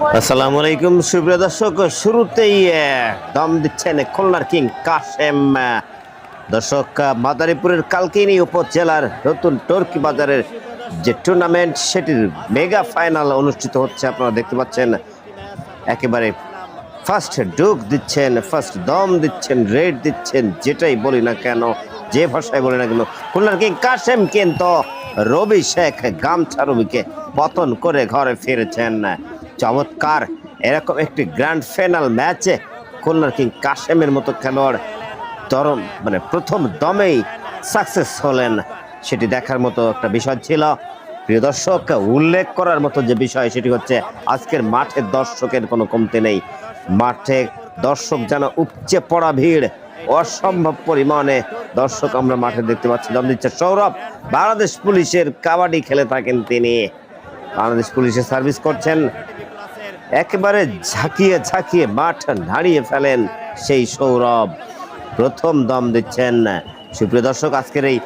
আসসালামু আলাইকুম, সুপ্রিয় দর্শক। শুরুতেই দম দিচ্ছেন খুলনার কিং কাশেম। দর্শক, মাদারীপুরের কালকিনি উপজেলার নতুন টর্কি বাজারের যে টুর্নামেন্ট সেটির মেগা ফাইনাল অনুষ্ঠিত হচ্ছে। আপনারা দেখতে পাচ্ছেন, একেবারে ফার্স্ট ডুক দিচ্ছেন ফার্স্ট দম দিচ্ছেন রেড দিচ্ছেন, যেটাই বলি না কেন, যে ভাষায় বলি না কেন, খুলনার কিং কাশেম কিন্তু রবি শেখ গামছা রবিকে পতন করে ঘরে ফিরেছেন। চমৎকার। এরকম একটি গ্র্যান্ড ফাইনাল ম্যাচে খুলনার কিং কাশেমের মতো খেলোয়াড় চরম মানে প্রথম দমেই সাকসেস হলেন। সেটি দেখার মতো একটা বিষয় ছিল। প্রিয় দর্শক, উল্লেখ করার মতো যে বিষয়, সেটি হচ্ছে আজকের মাঠে দর্শকের কোনো কমতি নেই। মাঠে দর্শক যেন উপচে পড়া ভিড়, অসম্ভব পরিমাণে দর্শক আমরা মাঠে দেখতে পাচ্ছি। দম দিচ্ছে সৌরভ। বাংলাদেশ পুলিশের কাবাডি খেলে থাকেন তিনি। বাংলাদেশ পুলিশে সার্ভিস করছেন একেবারে ঝাঁকিয়ে ঝাঁকিয়ে মাঠ নাড়িয়ে ফেলেন সেই সৌরভ। প্রথম দম দিচ্ছেন। সুপ্রিয় দর্শক, আজকের এই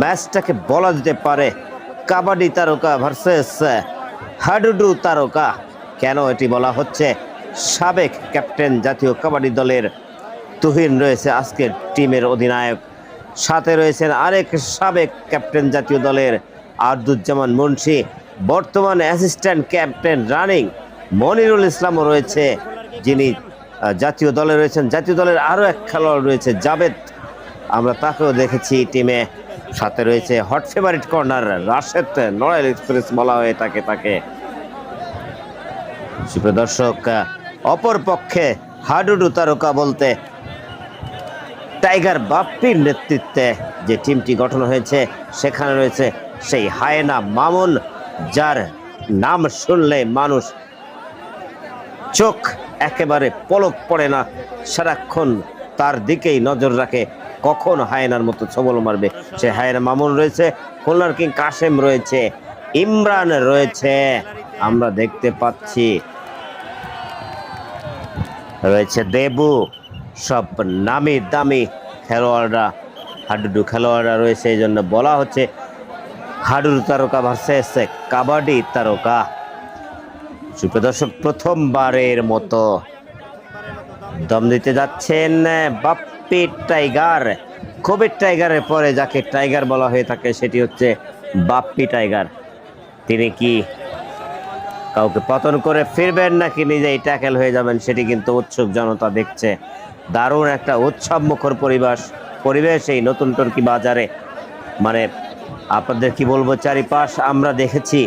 ম্যাচটাকে বলা যেতে পারে কাবাডি তারকা ভার্সেস হাডুডু তারকা। কেন এটি বলা হচ্ছে? সাবেক ক্যাপ্টেন জাতীয় কাবাডি দলের তুহিন রয়েছে আজকের টিমের অধিনায়ক। সাথে রয়েছেন আরেক সাবেক ক্যাপ্টেন জাতীয় দলের আর্দুজ্জামান মুন্সি। বর্তমান অ্যাসিস্ট্যান্ট ক্যাপ্টেন রানিং মনিরুল ইসলামও রয়েছে, যিনি জাতীয় দলে রয়েছেন। জাতীয় দলের আরও এক খেলোয়াড় রয়েছে জাবেদ আমরা তাকেও দেখেছি টিমে। সাথে রয়েছে hot favourite corner Rashed Narail express বলা হয়ে থাকে তাকে। দর্শক অপর পক্ষে হাডুডু তারকা বলতে টাইগার বাপ্পির নেতৃত্বে যে টিমটি গঠন হয়েছে, সেখানে রয়েছে সেই হায়না মামুন, যার নাম শুনলে মানুষ চোখ একেবারে পলক পড়ে না। সারাক্ষণ তার দিকেই নজর রাখে। কখন হায়নার মতো ছবল মারবে? সে হায়না মামুন রয়েছে, খুলনার কিং কাশেম রয়েছে, ইমরান রয়েছে। আমরা দেখতে পাচ্ছি, রয়েছে দেবু, সব নামি দামি খেলোয়াড়রা, হাডুডু খেলোয়াড়রা রয়েছে। এই জন্য বলা হচ্ছে, হাডুডু তারকা ভার্সেস কাবাডি তারকা। সুপ্রিয় দর্শক, প্রথমবারের মতো দম দিতে যাচ্ছেন বাপ্পি টাইগার কবির টাইগারের পরে যাকে টাইগার বলা হয়ে থাকে সেটি হচ্ছে বাপ্পি টাইগার। তিনি কি কাউকে পতন করে ফিরবেন নাকি নিজেই ট্যাকেল হয়ে যাবেন সেটি কিন্তু উৎসুক জনতা দেখছে। দারুণ একটা উৎসব মুখর পরিবেশ পরিবেশ এই নতুন টর্কি বাজারে। মানে আপনাদের কি বলব, চারিপাশ আমরা দেখেছি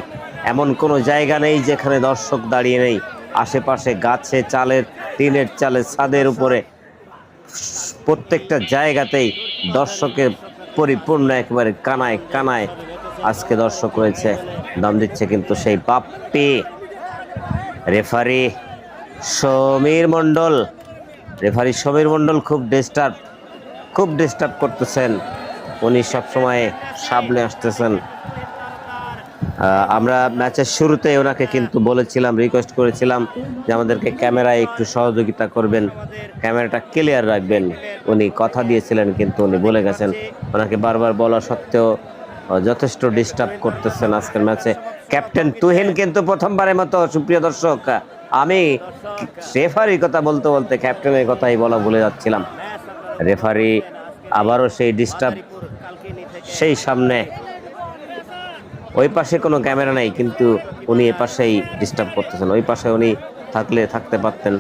এমন কোনো জায়গা নেই যেখানে দর্শক দাঁড়িয়ে নেই। আশেপাশে গাছে চালের, টিনের চালের ছাদের উপরে প্রত্যেকটা জায়গাতেই দর্শকের পরিপূর্ণ একেবারে কানায় কানায় আজকে দর্শক রয়েছে। দম দিচ্ছে কিন্তু সেই বাপ্পি। রেফারি সমীর মণ্ডল। রেফারি সমীর মণ্ডল খুব ডিস্টার্ব খুব ডিস্টার্ব করতেছেন। উনি সবসময় সামনে আসতেছেন। আমরা ম্যাচের শুরুতে ওনাকে কিন্তু বলেছিলাম রিকোয়েস্ট করেছিলাম যে আমাদেরকে ক্যামেরায় একটু সহযোগিতা করবেন, ক্যামেরাটা ক্লিয়ার রাখবেন। উনি কথা দিয়েছিলেন, কিন্তু উনি বলে গেছেন। ওনাকে বারবার বলা সত্ত্বেও যথেষ্ট ডিস্টার্ব করতেছেন আজকের ম্যাচে। ক্যাপ্টেন তুহিন কিন্তু প্রথমবারের মতো, সুপ্রিয় দর্শক, আমি রেফারির কথা বলতে বলতে ক্যাপ্টেনের কথাই বলা ভুলে যাচ্ছিলাম। রেফারি আবারও সেই ডিস্টার্ব সেই সামনে ওই পাশে কোনো ক্যামেরা নাই, কিন্তু উনি এ পাশেই ডিস্টার্ব করতেছেন। ওই পাশে উনি থাকলে থাকতে পারতেন।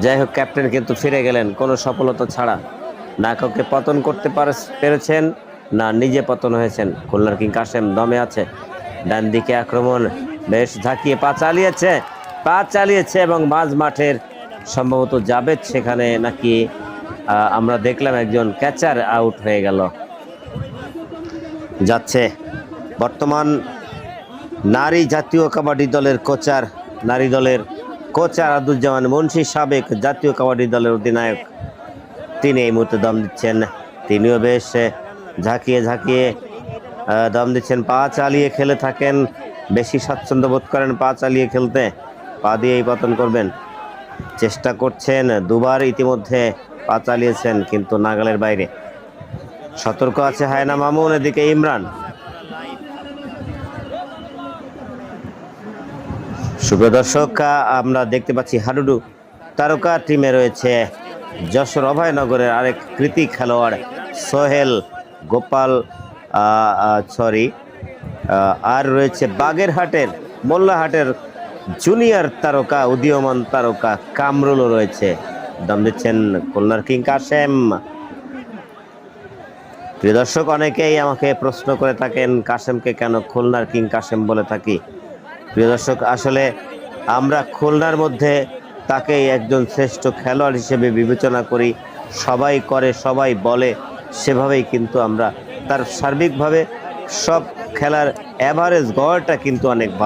যাই হোক ক্যাপ্টেন কিন্তু ফিরে গেলেন, কোনো সফলতা ছাড়া। না কাউকে পতন করতে পারে- পেরেছেন, না নিজে পতন হয়েছেন। খুলনার কিং কাশেম দমে আছে। ডান দিকে আক্রমণ বেশ ঝাঁকিয়ে, পা চালিয়েছে পা চালিয়েছে এবং মাঝ মাঠের সম্ভবত জাবেদ সেখানে নাকি আমরা দেখলাম একজন ক্যাচার আউট হয়ে গেল। যাচ্ছে। বর্তমান নারী জাতীয় কাবাডি দলের কোচার, নারী দলের কোচার আব্দুজ্জামান মুন্সি সাবেক জাতীয় কাবাডি দলের অধিনায়ক। তিনি এই মুহূর্তে দম দিচ্ছেন। তিনিও বেশ ঝাঁকিয়ে ঝাঁকিয়ে দম দিচ্ছেন। পা চালিয়ে খেলে থাকেন, বেশি স্বাচ্ছন্দ্য বোধ করেন পা চালিয়ে খেলতে। পা দিয়েই পতন করবেন। চেষ্টা করছেন, দুবার ইতিমধ্যে পা চালিয়েছেন, কিন্তু নাগালের বাইরে। সতর্ক আছে হায়না মামুন, এদিকে ইমরান। সুপ্রিয় দর্শক আমরা দেখতে পাচ্ছি হাডুডু তারকা টিমে রয়েছে যশোর অভয়নগরের আরেক কৃতি খেলোয়াড় সোহেল গোপাল সরি আর রয়েছে বাগেরহাটের, মোল্লাহাটের জুনিয়র তারকা, উদীয়মান তারকা কামরুলও রয়েছে। দম দিচ্ছেন খুলনার কিং কাশেম। প্রিয় দর্শক, অনেকেই আমাকে প্রশ্ন করে থাকেন, কাশেমকে কেন খুলনার কিং কাশেম বলে থাকি? প্রিয় দর্শক, আসলে আমরা খুলনার মধ্যে তাকে একজন শ্রেষ্ঠ খেলোয়াড় হিসেবে বিবেচনা করি। সবাই করে, সবাই বলে, সেভাবেই কিন্তু আমরা তার সার্বিকভাবে সব খেলার অ্যাভারেজ গড়টা কিন্তু অনেক ভালো।